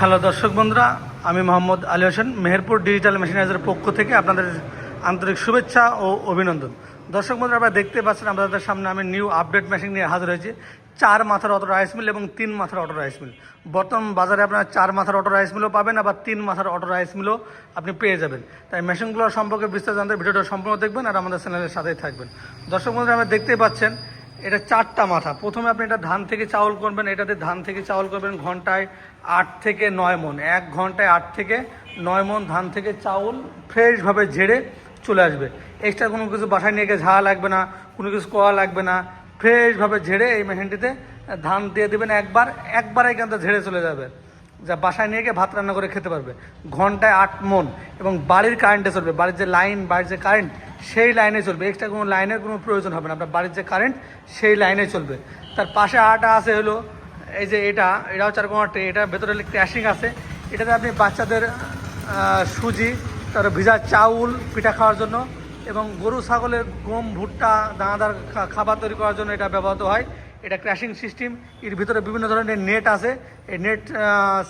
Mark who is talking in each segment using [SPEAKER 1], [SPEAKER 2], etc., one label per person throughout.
[SPEAKER 1] Hello দর্শক বন্ধুরা, আমি মোহাম্মদ আলী হোসেন, মেহেরপুর ডিজিটাল মেশিনাইজের পক্ষ থেকে আপনাদের আন্তরিক শুভেচ্ছা ও অভিনন্দন। দর্শক বন্ধুরা, আপনারা দেখতে পাচ্ছেন আপনাদের সামনে আমি নিউ আপডেট মেশিন নিয়ে হাজির হয়েছি। চার মাথার অটো রাইস মিল এবং তিন মাথার অটো রাইস মিল। বর্তমান বাজারে আপনারা চার মাথার অটো রাইস মিলও পাবেন, আবার তিন মাথার অটো রাইস মিলও আপনি পেয়ে যাবেন। তাই মেশিনগুলোর সম্পর্কে বিস্তারিত জানতে ভিডিওটা সম্পূর্ণ দেখবেন আর আমাদের চ্যানেলের সাথেই থাকবেন। দর্শক বন্ধুরা, আপনারা দেখতেই পাচ্ছেন এটা চারটা মাথা। প্রথমে আপনি এটা ধান থেকে চাউল করবেন, এটাতে ধান থেকে চাউল করবেন ঘন্টায় আট থেকে নয় মন এক ঘন্টায় আট থেকে নয় মন ধান থেকে চাউল ফ্রেশভাবে ঝেড়ে চলে আসবে। এক্সট্রা কোনো কিছু বাসায় নিয়ে গিয়ে ঝাড়া লাগবে না, কোনো কিছু কোয়া লাগবে না, ফ্রেশভাবে ঝেড়ে এই মেশিনটিতে ধান দিয়ে দেবেন একবার, একবারে কিন্তু ঝেড়ে চলে যাবে। যা বাসায় নিয়ে গিয়ে ভাত রান্না করে খেতে পারবে। ঘন্টায় আট মন এবং বাড়ির কারেন্টে চলবে। বাড়ির যে লাইন বাড়ির যে কারেন্ট সেই লাইনে চলবে। এক্সট্রা কোনো লাইনের কোনো প্রয়োজন হবে না। আপনার বাড়ির যে কারেন্ট সেই লাইনে চলবে। তার পাশে আটা আছে হলো, এই যে এটা, এটাও চার কোনো এটা ভেতরে ক্র্যাশিং আছে। এটাতে আপনি বাচ্চাদের সুজি, তারপরে ভিজা চাউল, পিঠা খাওয়ার জন্য এবং গরু, ছাগলের গম, ভুট্টা, দানাদার খাবার তৈরি করার জন্য এটা ব্যবহৃত হয়। এটা ক্র্যাশিং সিস্টেম এর ভিতরে বিভিন্ন ধরনের নেট আছে। এই নেট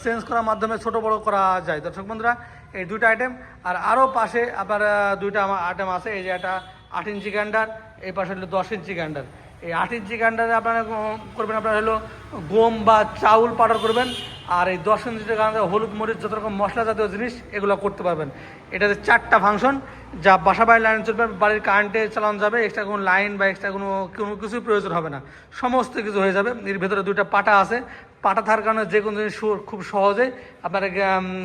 [SPEAKER 1] চেঞ্জ করার মাধ্যমে ছোট বড় করা যায়। দর্শক বন্ধুরা, এই দুইটা আইটেম আর আরও পাশে আবার দুইটা আইটেম আছে। এই যে একটা আট ইঞ্চি গ্যান্ডার এই পাশে হলো দশ ইঞ্চি গ্যান্ডার এই আট ইঞ্চি গ্যান্ডারে আপনারা করবেন আপনারা হলো গম বা চাউল পাউডার করবেন। আর এই দশ ইঞ্চি গ্যান্ডার হলুদ, মরিচ যত রকম মশলা জাতীয় জিনিস, এগুলো করতে পারবেন। এটা এটাতে চারটা ফাংশন যা বাসা বাড়ির লাইন চলবে, বাড়ির কারেন্টে চালানো যাবে এক্সট্রা কোনো লাইন বা এক্সট্রা কোনো কোনো কিছুই প্রয়োজন হবে না। সমস্ত কিছু হয়ে যাবে। এর ভেতরে দুইটা পাটা আছে। পাটা থাকার কারণে যে কোনো জিনিস খুব সহজে আপনারা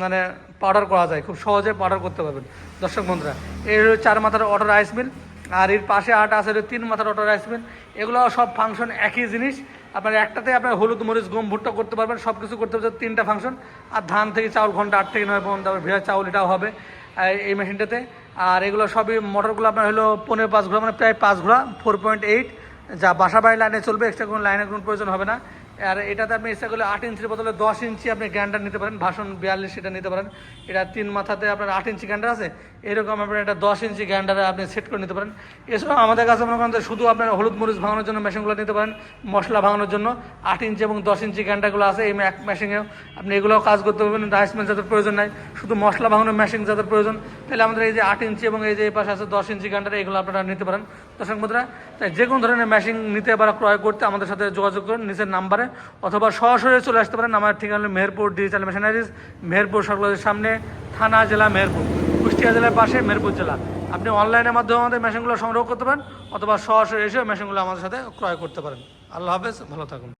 [SPEAKER 1] মানে পাউডার করা যায়। খুব সহজে পাউডার করতে পারবেন। দর্শক বন্ধুরা, এই হলো চার মাথার অটো রাইস মিল আর এর পাশে আটা আছে তিন মাথার অটো মিল এগুলো সব ফাংশন একই জিনিস। আপনার একটাতে আপনার হলুদ, মরিচ, গম, ভুট্টা করতে পারবেন সব কিছু করতে পারবেন তিনটা ফাংশন আর ধান থেকে চাউল, ঘণ্টা আট থেকে নয় পর্যন্ত তারপর ভেজা চাউল, এটাও হবে, এই মেশিনটাতে আর এগুলো সবই মোটরগুলো আপনার হলো পনেরো পাঁচ ঘোড়া মানে প্রায় পাঁচ ঘোড়া ফোর পয়েন্ট এইট যা বাসা বাড়ি লাইনে চলবে এক্সট্রা কোনো লাইনের কোনো প্রয়োজন হবে না। আর এটাতে আপনি ইচ্ছা করলে আট ইঞ্চির বদলে দশ ইঞ্চি আপনি গ্যান্ডার নিতে পারেন, ভাষণ বিয়াল্লিশ সেটা নিতে পারেন। এটা তিন মাথাতে আপনার আট ইঞ্চি গ্যান্ডার আছে, এরকম আপনার এটা দশ ইঞ্চি গ্যান্ডারে আপনি সেট করে নিতে পারেন। এছাড়াও আমাদের কাছে মনে করেন শুধু আপনার হলুদ মরিচ ভাঙানোর জন্য মেশিনগুলো নিতে পারেন, মশলা ভাঙানোর জন্য। আট ইঞ্চি এবং দশ ইঞ্চি গ্যান্ডারগুলো আছে এই এক মেশিনেও আপনি এগুলোও কাজ করতে পারবেন রাইস যাদের প্রয়োজন নাই, শুধু মশলা ভাঙানোর মেশিন যাদের প্রয়োজন, তাহলে আমাদের এই যে আট ইঞ্চি এবং এই যে এই পাশে আছে দশ ইঞ্চি গ্যান্ডার এগুলো আপনারা নিতে পারেন। দর্শক বন্ধুরা, তাই যে কোনো ধরনের মেশিন নিতে বা ক্রয় করতে আমাদের সাথে যোগাযোগ করুন, নিচের নাম্বারে। অথবা সরাসরি চলে আসতে পারেন আমার ঠিকানা হলো মেহেরপুর ডিজিটাল মেশিনারিজ মেহেরপুর সরকারের সামনে, থানা, জেলা, মেহেরপুর। কুষ্টিয়া জেলার পাশে মেহেরপুর জেলা। আপনি অনলাইনের মাধ্যমে আমাদের মেশিনগুলো সংগ্রহ করতে পারেন, অথবা সরাসরি এসে মেশিনগুলো আমাদের সাথে ক্রয় করতে পারেন। আল্লাহ হাফেজ, ভালো থাকুন।